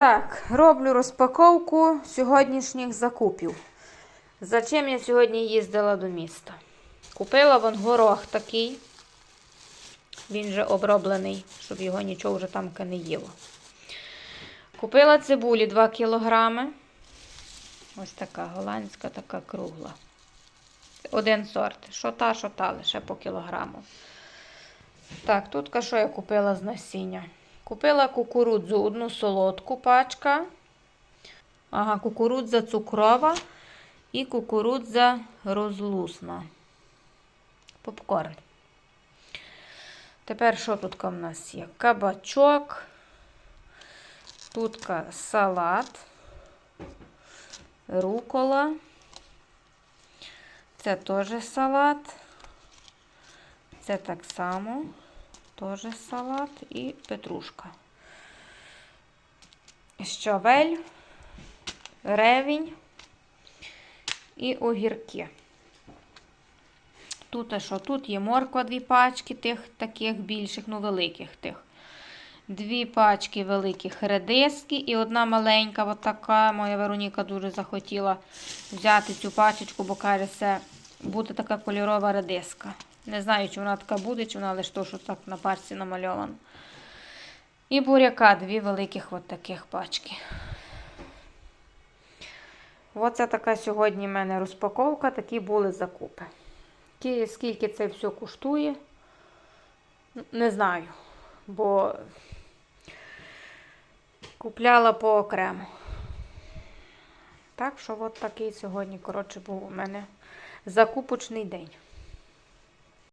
Так, роблю розпаковку сьогоднішніх закупів. За чим я сьогодні їздила до міста? Купила вон горох такий. Він вже оброблений, щоб його нічого вже там не їло. Купила цибулі 2 кілограми. Ось така голландська, така кругла. Один сорт. Що та, що та, лише по кілограму. Так, тут що я купила з насіння? Купила кукурудзу, одну солодку пачка. Ага, кукурудза цукрова і кукурудза розлусна. Попкорн. Тепер що тут в нас є? Кабачок. Тут салат, рукола. Це теж салат. Це так само. Теж салат і петрушка. Щавель, ревінь і огірки. Тут що? Тут є морква, дві пачки тих таких більших, ну великих тих. Дві пачки великих редиски і одна маленька, от така. Моя Вероніка дуже захотіла взяти цю пачечку, бо каже, це буде така кольорова редиска. Не знаю, чи вона така буде, чи вона лише то, що так на пачці намальовано. І буряка, дві великих от таких пачки. Оце така сьогодні в мене розпаковка, такі були закупи. Скільки це все коштує, не знаю, бо купляла поокремо. Так що от такий сьогодні, коротше, був у мене закупочний день.